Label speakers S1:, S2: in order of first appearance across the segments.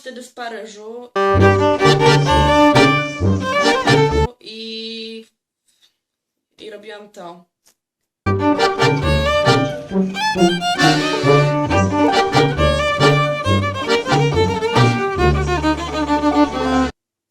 S1: wtedy w Paryżu. I, i robiłam to.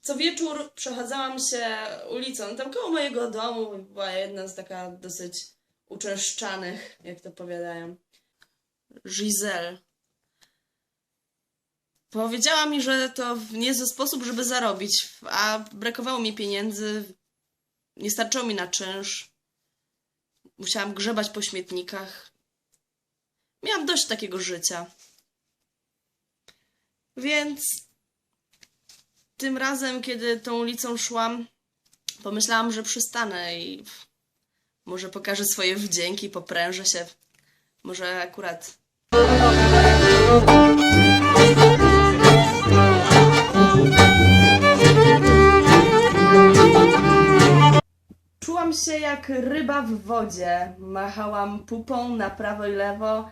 S1: Co wieczór przechadzałam się ulicą. Tam koło mojego domu była jedna z taka dosyć uczęszczanych, jak to powiadają. Giselle. Powiedziała mi, że to niezły sposób, żeby zarobić, a brakowało mi pieniędzy, nie starczyło mi na czynsz. Musiałam grzebać po śmietnikach. Miałam dość takiego życia. Więc tym razem, kiedy tą ulicą szłam, pomyślałam, że przystanę i może pokażę swoje wdzięki, poprężę się. Może akurat. Czułam się jak ryba w wodzie. Machałam pupą na prawo i lewo.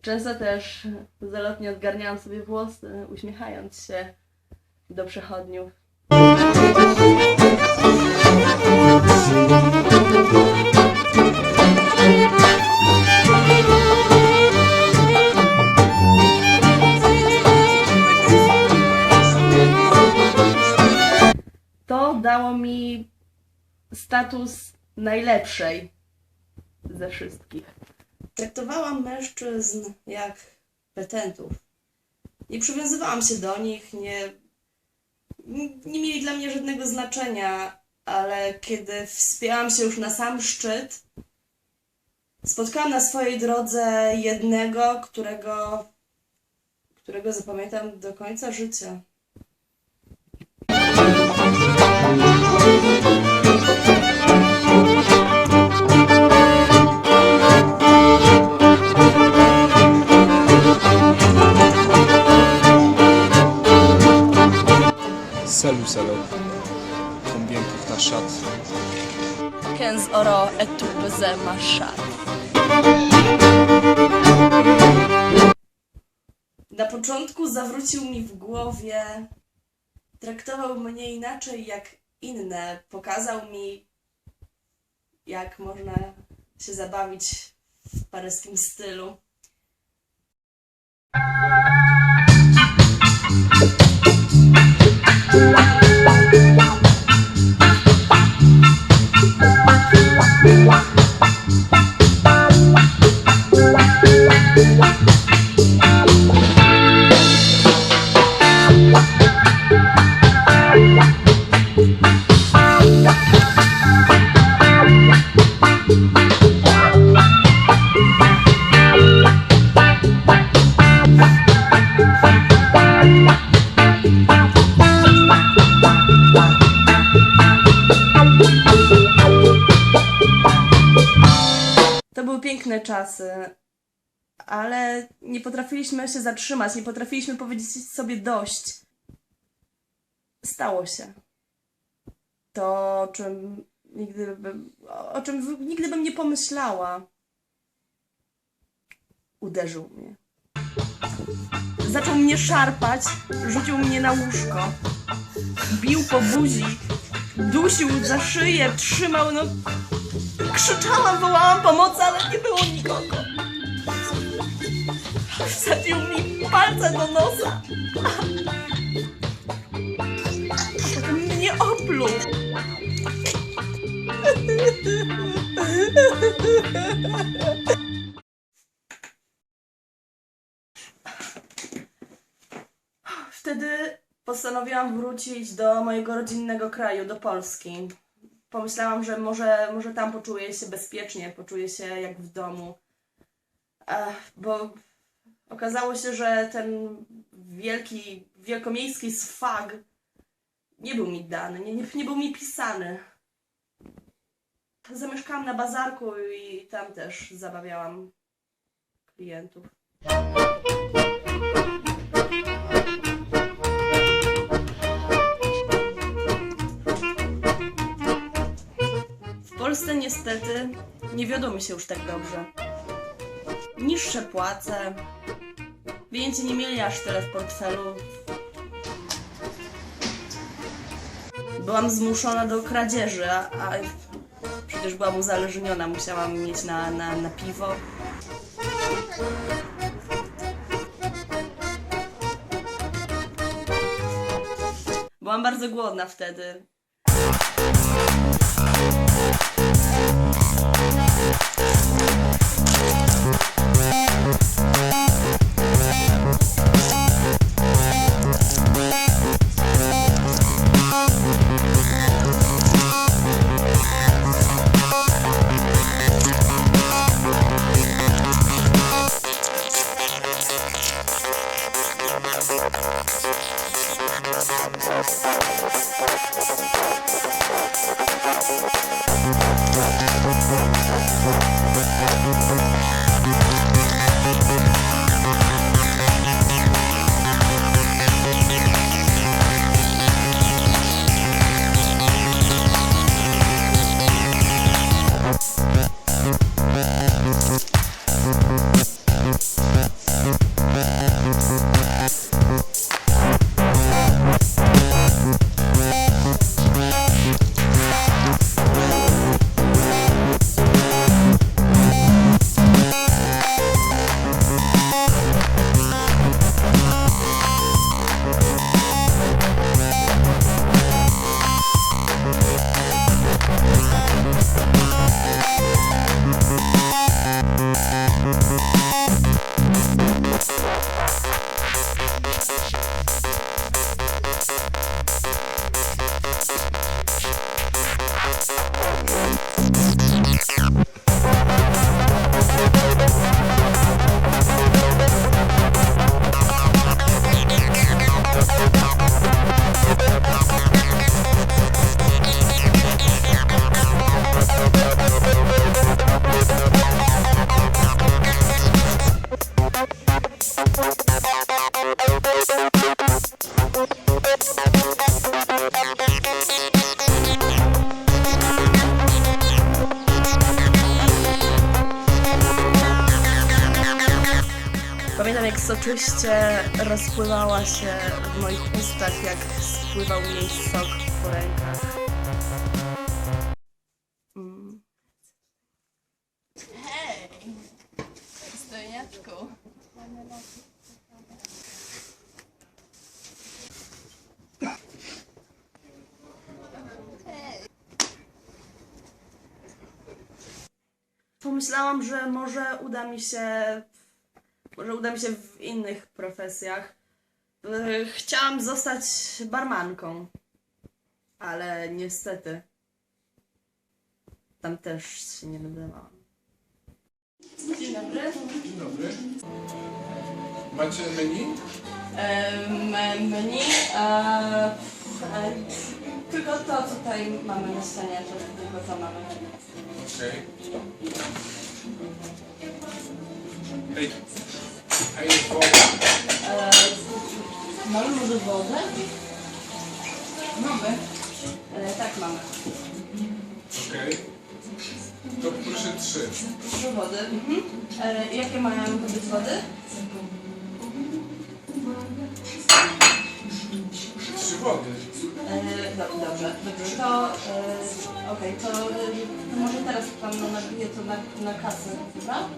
S1: Często też zalotnie odgarniałam sobie włosy, uśmiechając się do przechodniów. To dało mi status najlepszej ze wszystkich. Traktowałam mężczyzn jak petentów. Nie przywiązywałam się do nich, nie, nie mieli dla mnie żadnego znaczenia, ale kiedy wspięłam się już na sam szczyt, spotkałam na swojej drodze jednego, którego, którego zapamiętam do końca życia. Traktował mnie inaczej jak inne, pokazał mi, jak można się zabawić w paryskim stylu. Czasy, ale nie potrafiliśmy się zatrzymać, nie potrafiliśmy powiedzieć sobie dość. Stało się. To, o czym nigdy bym, o czym nigdy bym nie pomyślała. Uderzył mnie. Zaczął mnie szarpać, rzucił mnie na łóżko. Bił po buzi, dusił za szyję, trzymał, no Krzyczałam, wołałam pomocy, ale nie było nikogo. Wsadził mi palce do nosa. Potem mnie opluł. Wtedy postanowiłam wrócić do mojego rodzinnego kraju, do Polski pomyślałam, że może, może tam poczuję się bezpiecznie, poczuję się jak w domu. Bo okazało się, że ten wielki, wielkomiejski swag nie był mi dany, nie, nie, nie był mi pisany. Zamieszkałam na bazarku i tam też zabawiałam klientów. Polsce niestety nie wiodło się już tak dobrze. niższe płace. Klienci nie mieli aż tyle w portfelu. Byłam zmuszona do kradzieży, a, a przecież byłam uzależniona, musiałam mieć na, na, na piwo. Byłam bardzo głodna wtedy. Yeah. Thank you. Pamiętam jak soczyście rozpływała się w moich ustach, jak spływał jej sok po rękach. Mm.
S2: Hej!
S1: Pomyślałam, że może uda mi się. Może uda mi się w innych profesjach. E, Chciałam zostać barmanką. Ale niestety. Tam też się nie nadawałam. Dzień dobry.
S3: Dzień dobry. Macie menu?
S1: E, me- menu. E, e, tylko to tutaj mamy na ścianie, to tylko to mamy.
S3: Okej. Ej, a jest woda?
S1: E, mamy może wodę?
S2: Mamy.
S1: E, tak mamy.
S3: Okej. To proszę trzy.
S1: Proszę wody. Mhm. E, jakie mają być wody?
S3: Trzy wody.
S1: E, do, dobrze, dobrze. To e, okej, to, e, może teraz pan nabije to na, na kasę, dobra?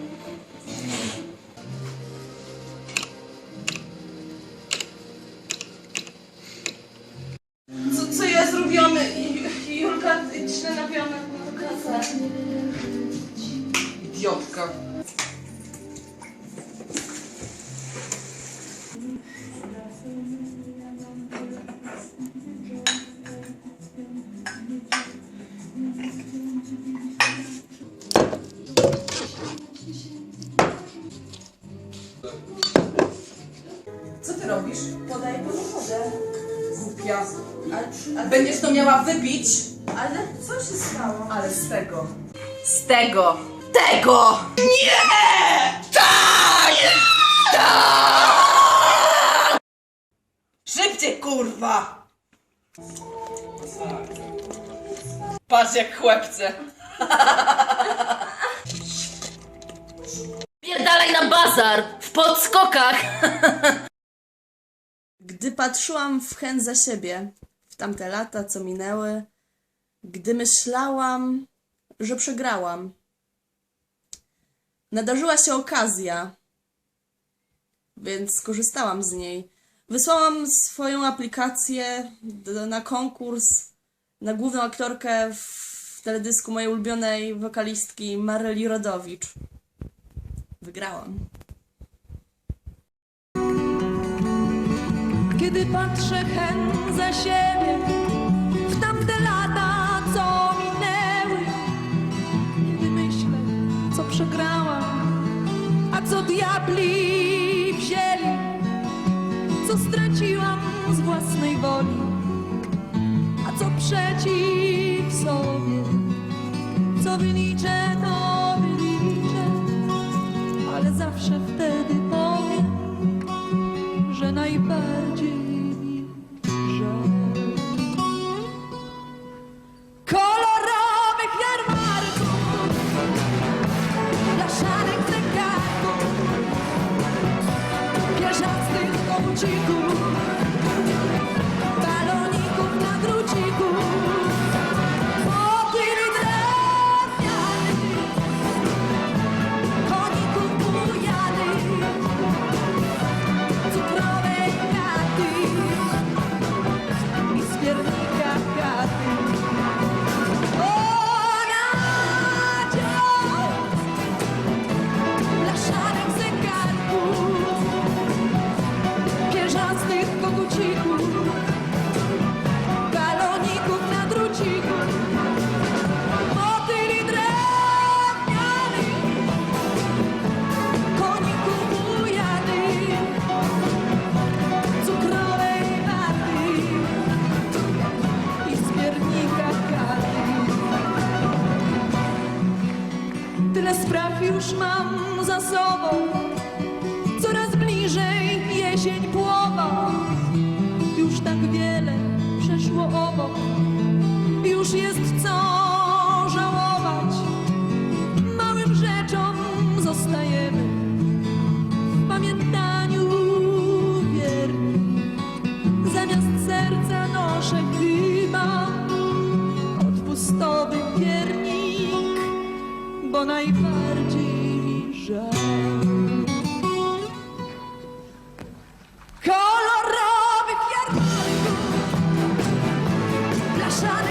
S2: To miała wypić,
S1: ale co się stało?
S2: ale z tego. Z tego. Tego! Nie! Tak! Tak! Szybciej, kurwa! Patrz jak chłepce. Pierdalaj na na bazar w podskokach.
S1: Gdy patrzyłam w chęć za siebie, tamte lata, co minęły, gdy myślałam, że przegrałam, nadarzyła się okazja, więc skorzystałam z niej. Wysłałam swoją aplikację na konkurs na główną aktorkę w teledysku mojej ulubionej wokalistki Maryli Rodowicz. Wygrałam.
S4: Kiedy patrzę chęt za siebie w tamte lata, co minęły, gdy myślę, co przegrałam, a co diabli wzięli, co straciłam z własnej woli, a co przeciw sobie, co wyliczę, to wyliczę, ale zawsze wtedy że najbardziej 谢谢你播。Russian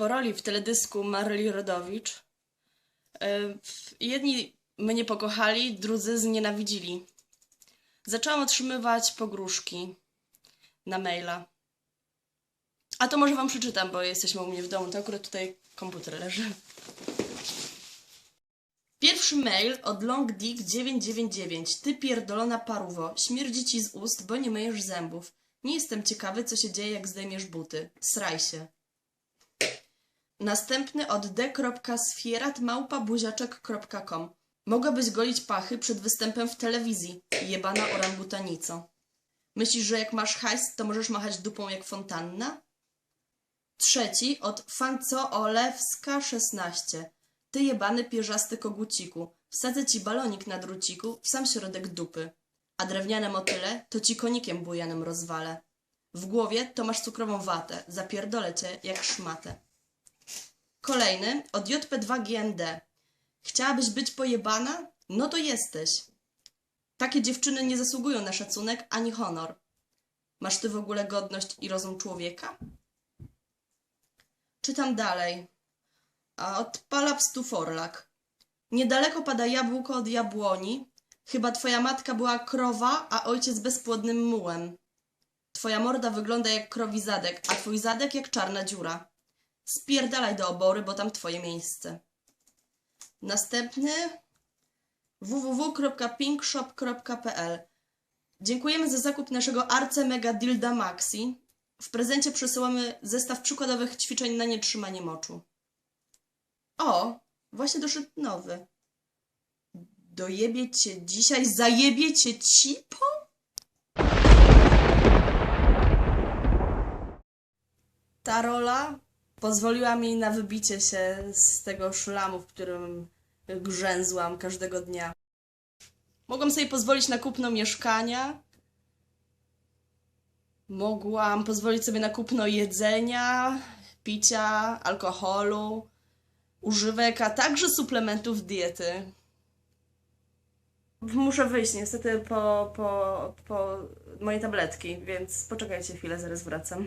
S1: po roli w teledysku Maryli Rodowicz. e, Jedni mnie pokochali, drudzy znienawidzili. Zaczęłam otrzymywać pogróżki na maila. A to może wam przeczytam, bo jesteśmy u mnie w domu, to akurat tutaj komputer leży. Pierwszy mail od longdick999. Ty pierdolona paruwo, śmierdzi ci z ust, bo nie myjesz zębów. Nie jestem ciekawy, co się dzieje, jak zdejmiesz buty. Sraj się. Następny od d.sfierat.małpabuziaczek.com. Mogłabyś golić pachy przed występem w telewizji, jebana orangutanico. Myślisz, że jak masz hajs, to możesz machać dupą jak fontanna? Trzeci od Fancoolewska 16. Ty jebany pierzasty koguciku. Wsadzę ci balonik na druciku w sam środek dupy. A drewniane motyle to ci konikiem bujanym rozwalę. W głowie to masz cukrową watę. Zapierdolę cię jak szmatę. Kolejny od JP2GND. Chciałabyś być pojebana? No to jesteś. Takie dziewczyny nie zasługują na szacunek ani honor. Masz ty w ogóle godność i rozum człowieka? Czytam dalej. Od Palapstu Forlak. Niedaleko pada jabłko od jabłoni. Chyba twoja matka była krowa, a ojciec bezpłodnym mułem. Twoja morda wygląda jak krowi zadek, a twój zadek jak czarna dziura. Spierdalaj do obory, bo tam twoje miejsce. Następny www.pinkshop.pl Dziękujemy za zakup naszego Arce Mega Dilda Maxi. W prezencie przesyłamy zestaw przykładowych ćwiczeń na nietrzymanie moczu. O, właśnie doszedł nowy. Dojebie cię dzisiaj, zajebie cię cipo? Ta rola pozwoliła mi na wybicie się z tego szlamu, w którym grzęzłam każdego dnia. Mogłam sobie pozwolić na kupno mieszkania. Mogłam pozwolić sobie na kupno jedzenia, picia, alkoholu, używek, a także suplementów diety. Muszę wyjść niestety po, po, po moje tabletki, więc poczekajcie chwilę, zaraz wracam.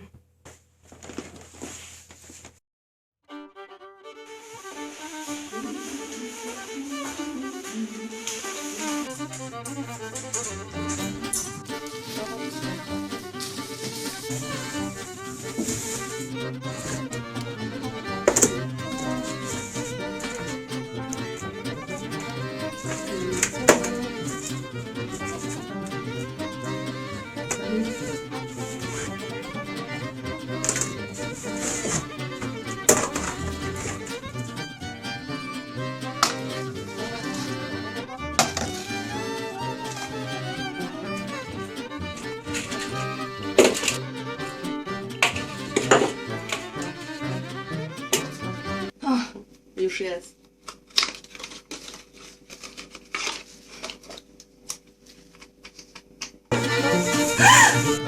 S1: Yeah.